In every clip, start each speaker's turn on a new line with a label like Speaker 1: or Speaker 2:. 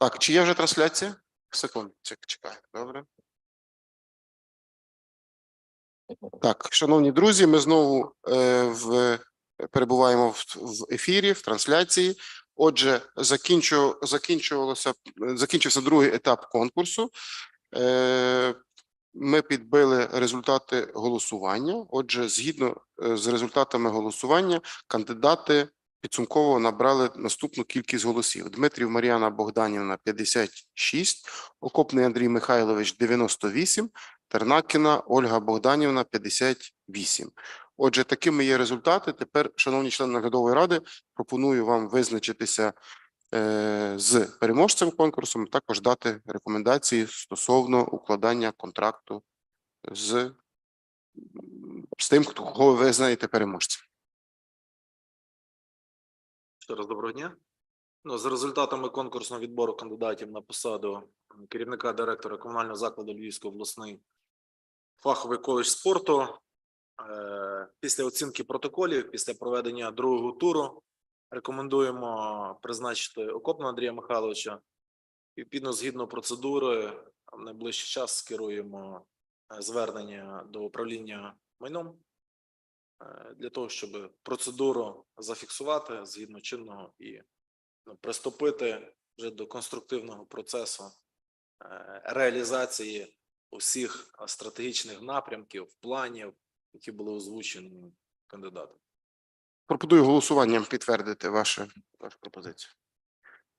Speaker 1: Так, чи є вже трансляція? Секунду, чек- чекаю. Добре. Так, шановні друзі, ми знову е, в, перебуваємо в, в ефірі, в трансляції. Отже, закінчу, закінчувалося, закінчився другий етап конкурсу. Е, ми підбили результати голосування. Отже, згідно е, з результатами голосування, кандидати підсумково набрали наступну кількість голосів: Дмитрів Мар'яна Богданівна 56, Окопний Андрій Михайлович 98, Тернакіна Ольга Богданівна 58. Отже, такими є результати. Тепер, шановні члени наглядової ради, пропоную вам визначитися е, з переможцем конкурсу, також дати рекомендації стосовно укладання контракту з, з тим, кого ви знаєте переможцем.
Speaker 2: Ще раз доброго дня. Ну, за результатами конкурсного відбору кандидатів на посаду керівника директора комунального закладу Львівський обласний фаховий коледж спорту. е, Після оцінки протоколів, після проведення другого туру, рекомендуємо призначити окопного Андрія Михайловича. І відповідно, згідно процедури, в найближчий час скеруємо е, звернення до управління майном для того, щоб процедуру зафіксувати згідно чинного і ну, приступити вже до конструктивного процесу е, реалізації усіх е, стратегічних напрямків, планів, які були озвучені кандидатом.
Speaker 1: Пропоную голосуванням підтвердити вашу, вашу пропозицію.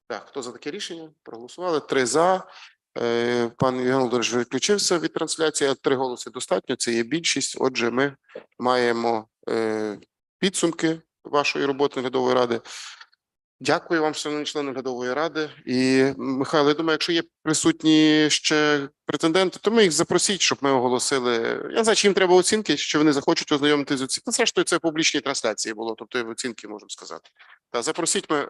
Speaker 1: Так, хто за таке рішення? Проголосували. Три за. Е, Пан Євген Володимирович відключився від трансляції, а три голоси достатньо. Це є більшість. Отже, ми маємо е, підсумки вашої роботи наглядової ради. Дякую вам, шановні члени наглядової ради. І Михайло, я думаю, якщо є присутні ще претенденти, то ми їх запросіть, щоб ми оголосили. Я знаю, чи їм треба оцінки, чи вони захочуть ознайомитися з оцінками. Зрештою, це в публічній трансляції було, тобто в оцінки можемо сказати. Та запросіть ми, е,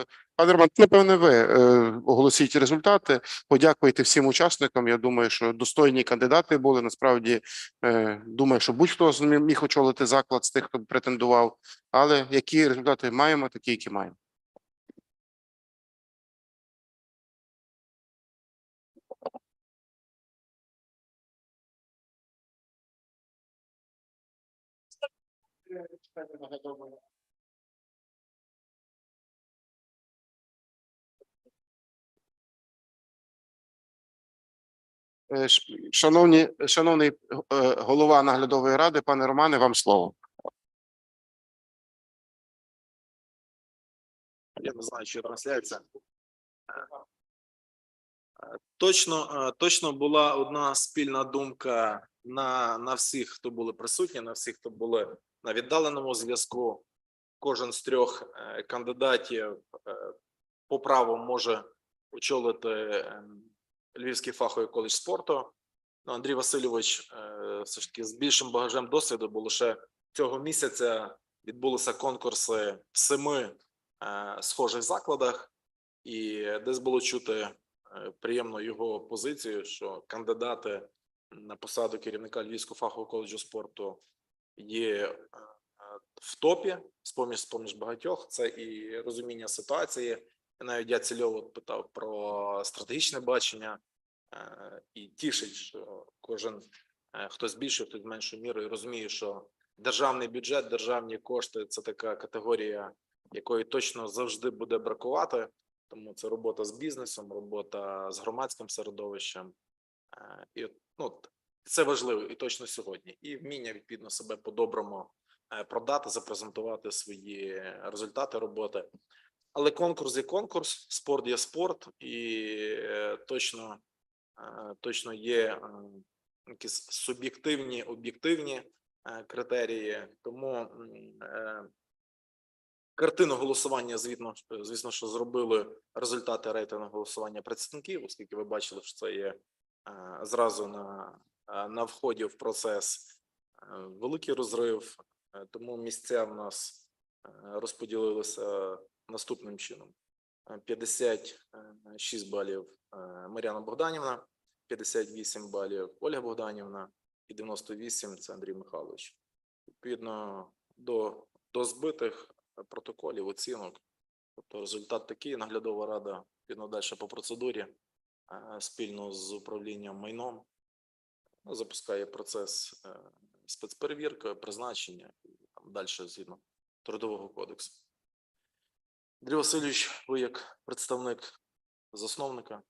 Speaker 1: е, пане Роман, напевне, ви е, оголосіть результати. Подякуйте всім учасникам. Я думаю, що достойні кандидати були. Насправді думаю, що будь-хто міг очолити заклад з тих, хто претендував. Але які результати маємо, такі, які маємо. Шановні, шановний е, голова наглядової ради, пане Романе, вам слово.
Speaker 2: Я не знаю, чи трансляція. Е, Точно, е, точно була одна спільна думка на, на всіх, хто були присутні, на всіх, хто були на віддаленому зв'язку. Кожен з трьох е, кандидатів е, по праву може очолити е, Львівський фаховий коледж спорту. Ну, Андрій Васильович е, все ж таки з більшим багажем досвіду, бо лише цього місяця відбулися конкурси в семи е, схожих закладах, і десь було чути е, приємно його позицію, що кандидати на посаду керівника Львівського фахового коледжу спорту є в топі з поміж з поміж багатьох. Це і розуміння ситуації. Навіть я цільово питав про стратегічне бачення, і тішить, що кожен е, хтось більше, хтось меншою мірою розуміє, що державний бюджет, державні кошти це така категорія, якої точно завжди буде бракувати. Тому це робота з бізнесом, робота з громадським середовищем. Е, І ну, це важливо і точно сьогодні. І вміння відповідно себе по-доброму е, продати, запрезентувати свої результати роботи. Але конкурс є конкурс, спорт є спорт, і е, точно, е, точно є е, якісь суб'єктивні, об'єктивні е, критерії. Тому е, картину голосування, звісно, ж- звісно, що зробили результати рейтингу голосування представників, оскільки ви бачили, що це є е, зразу на, е, на вході в процес е, великий розрив, Е, тому місця в нас е, розподілилися наступним чином: Е, 56 балів е, Мар'яна Богданівна, 58 балів Ольга Богданівна і 98 це Андрій Михайлович. Відповідно до, до збитих протоколів, оцінок. Тобто результат такий, наглядова рада відповідно далі по процедурі е, спільно з управлінням майном ну, запускає процес е, спецперевірки, призначення і там далі згідно трудового кодексу. Андрій Васильович, ви як представник засновника.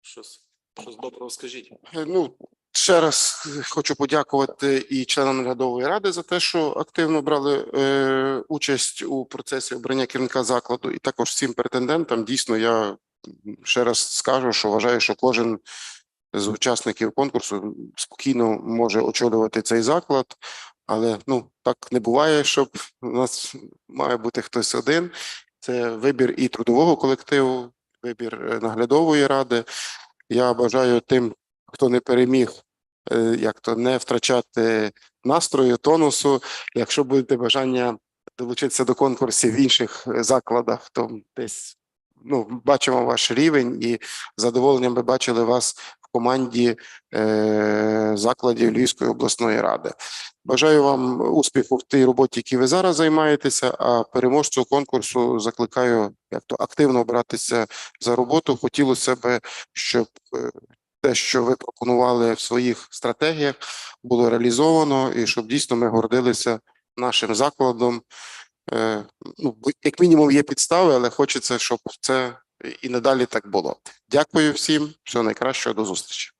Speaker 2: Щось, щось доброго скажіть.
Speaker 1: Ну, ще раз хочу подякувати і членам наглядової ради за те, що активно брали е, участь у процесі обрання керівника закладу, і також всім претендентам. Дійсно, я ще раз скажу, що вважаю, що кожен з учасників конкурсу спокійно може очолювати цей заклад. Але ну так не буває, щоб у нас має бути хтось один. Це вибір і трудового колективу, вибір е, наглядової ради. Я бажаю тим, хто не переміг, е, як то не втрачати настрою, тонусу. Якщо будете бажання долучитися до конкурсів в інших е, закладах, то десь ну, бачимо ваш рівень і задоволенням би бачили вас команді е, закладів Львівської обласної ради. Бажаю вам успіху в тій роботі, які ви зараз займаєтеся. А переможцю конкурсу закликаю як то активно братися за роботу. Хотілося б, щоб е, те, що ви пропонували в своїх стратегіях, було реалізовано, і щоб дійсно ми гордилися нашим закладом. Е, Ну, як мінімум є підстави, але хочеться, щоб це і надалі так було. Дякую всім, всього найкращого, до зустрічі.